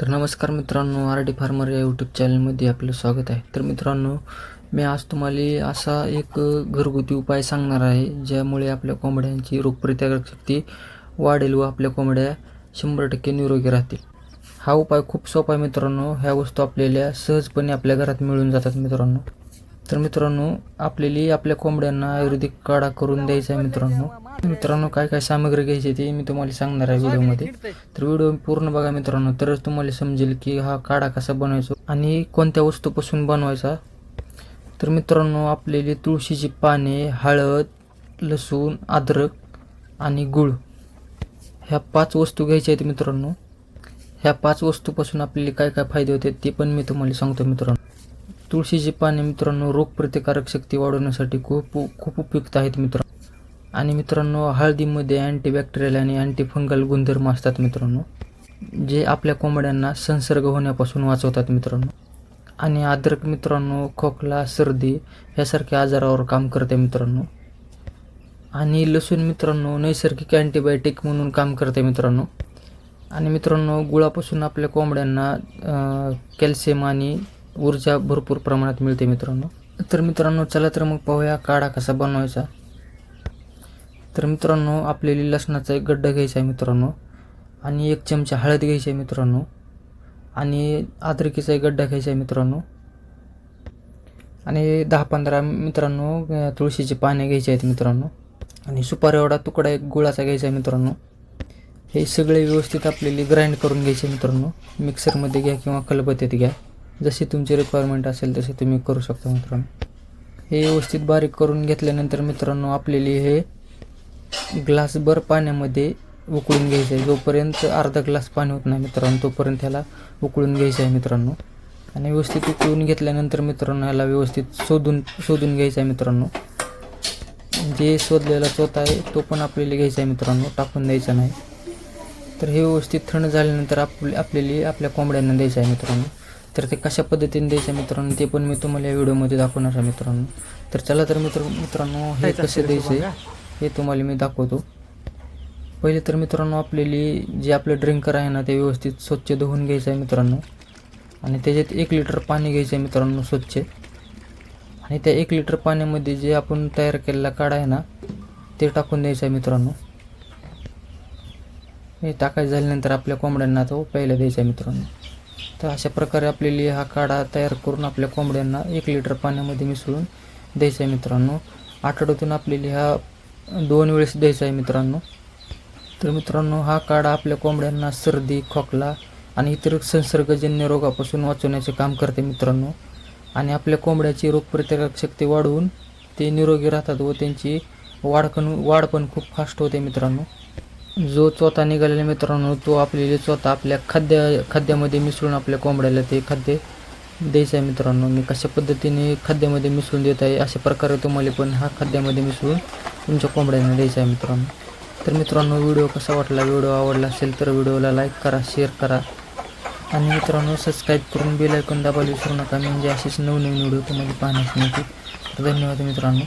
तर नमस्कार मित्रांनो आर डी फार्मर या यूट्यूब चॅनलमध्ये आपलं स्वागत आहे. तर मित्रांनो मी आज तुम्हाला असा एक घरगुती उपाय सांगणार आहे ज्यामुळे आपल्या कोंबड्यांची रोगप्रतिकारक शक्ती वाढेल व आपल्या कोंबड्या शंभर टक्के निरोगी राहतील. हा उपाय खूप सोपा आहे मित्रांनो ह्या वस्तू आपल्याला सहजपणे आपल्या घरात मिळून जातात मित्रांनो. तर मित्रांनो आपल्याला आपल्या कोंबड्यांना आयुर्वेदिक काढा करून द्यायचा आहे मित्रांनो. मित्रांनो काय काय सामग्री घ्यायची ती मी तुम्हाला सांगणार आहे व्हिडिओमध्ये. तर व्हिडिओ पूर्ण बघा मित्रांनो तरच तुम्हाला समजेल की हा काढा कसा बनवायचा आणि कोणत्या वस्तूपासून बनवायचा. तर मित्रांनो आपल्याला तुळशीची पाने हळद लसूण अद्रक आणि गुळ. ह्या पाच वस्तू घ्यायच्या आहेत मित्रांनो. ह्या पाच वस्तूपासून आपल्याला काय काय फायदे होते ते पण मी तुम्हाला सांगतो मित्रांनो. तुळशीची पाने मित्रांनो रोगप्रतिकारक शक्ती वाढवण्यासाठी खूप खूप उपयुक्त आहेत मित्रांनो. आणि मित्रांनो हळदीमध्ये अँटीबॅक्टेरियल आणि अँटीफंगल गुणधर्म असतात मित्रांनो जे आपल्या कोंबड्यांना संसर्ग होण्यापासून वाचवतात मित्रांनो. आणि अद्रक मित्रांनो खोकला सर्दी यासारख्या आजारावर काम करते मित्रांनो. आणि लसूण मित्रांनो नैसर्गिक अँटीबायोटिक म्हणून काम करते मित्रांनो. आणि मित्रांनो गुळापासून आपल्या कोंबड्यांना कॅल्शियम आणि ऊर्जा भरपूर प्रमाणात मिळते मित्रांनो. तर मित्रांनो चला तर मग पाहूया काढा कसा बनवायचा. तर मित्रांनो आपल्याला लसणाचा एक गड्डा घ्यायचा आहे मित्रांनो. आणि एक चमचा हळद घ्यायची आहे मित्रांनो. आणि अद्रकीचा एक गड्डा घ्यायचा आहे मित्रांनो. आणि दहा पंधरा मित्रांनो तुळशीचे पाने घ्यायचे आहेत मित्रांनो. आणि सुपारी एवढा तुकडा एक गुळाचा घ्यायचा आहे मित्रांनो. हे सगळे व्यवस्थित आपल्याला ग्राइंड करून घ्यायचे मित्रांनो. मिक्सरमध्ये घ्या किंवा खलबत्त्यात घ्या. जशी तुमची रिक्वायरमेंट असेल तसे तुम्ही करू शकता मित्रांनो. हे व्यवस्थित बारीक करून घेतल्यानंतर मित्रांनो आपल्याला हे ग्लासभर पाण्यामध्ये उकळून घ्यायचं आहे. जोपर्यंत अर्धा ग्लास पाणी होत नाही मित्रांनो तोपर्यंत ह्याला उकळून घ्यायचं आहे मित्रांनो. आणि व्यवस्थित उकळून घेतल्यानंतर मित्रांनो ह्याला व्यवस्थित शोधून शोधून घ्यायचं आहे मित्रांनो. जे शोधलेला चोत आहे तो पण आपल्याला घ्यायचा आहे मित्रांनो टाकून द्यायचा नाही. तर हे व्यवस्थित थंड झाल्यानंतर आपल्या आपल्याला आपल्या कोंबड्यांना द्यायचं आहे मित्रांनो. तर ते कशा पद्धतीने द्यायचं मित्रांनो ते पण मी तुम्हाला या व्हिडिओमध्ये दाखवणार आहे मित्रांनो. तर चला तर मित्र मित्रांनो हे कसे द्यायचं हे तुम्हाला मी दाखवतो. पहिले तर मित्रांनो आपल्याला जे आपलं ड्रिंकर आहे ना ते व्यवस्थित स्वच्छ धुवून घ्यायचं आहे मित्रांनो. आणि त्याच्यात एक लिटर पाणी घ्यायचं आहे मित्रांनो स्वच्छ. आणि त्या एक लिटर पाण्यामध्ये जे आपण तयार केलेला काढा आहे ना ते टाकून द्यायचं आहे मित्रांनो. हे टाकायचं झाल्यानंतर आपल्या कोंबड्यांना तो प्यायला द्यायचा आहे मित्रांनो. तर अशा प्रकारे आपल्याला हा काढा तयार करून आपल्या कोंबड्यांना एक लिटर पाण्यामध्ये मिसळून द्यायचा आहे मित्रांनो. आठवड्यातून आपल्याला हा दोन वेळेस द्यायचा आहे मित्रांनो. तर मित्रांनो हा काढा आपल्या कोंबड्यांना सर्दी खोकला आणि इतर संसर्गजन्य रोगापासून वाचवण्याचे काम करते मित्रांनो. आणि आपल्या कोंबड्याची रोगप्रतिकारक शक्ती वाढवून ते निरोगी राहतात व त्यांची वाढ पण वाढ पण खूप फास्ट होते मित्रांनो. जो चोथा निघालेला मित्रांनो तो आपल्याला चोथा आपल्या खाद्य खाद्यामध्ये मिसळून आपल्या कोंबड्याला ते खाद्य द्यायचं आहे मित्रांनो. मी कशा पद्धतीने खाद्यामध्ये मिसळून देत आहे अशा प्रकारे तुम्हाला पण हा खाद्यामध्ये मिसळून तुमच्या कोंबड्यांना द्यायचा आहे मित्रांनो. तर मित्रांनो व्हिडिओ कसा वाटला व्हिडिओ आवडला असेल तर व्हिडिओला लाईक करा शेअर करा. आणि मित्रांनो सबस्क्राईब करून बेल ऐकून दाबायला विसरू नका म्हणजे असेच नवनवीन व्हिडिओ तुम्हाला पाहण्यास मिळतील. धन्यवाद मित्रांनो.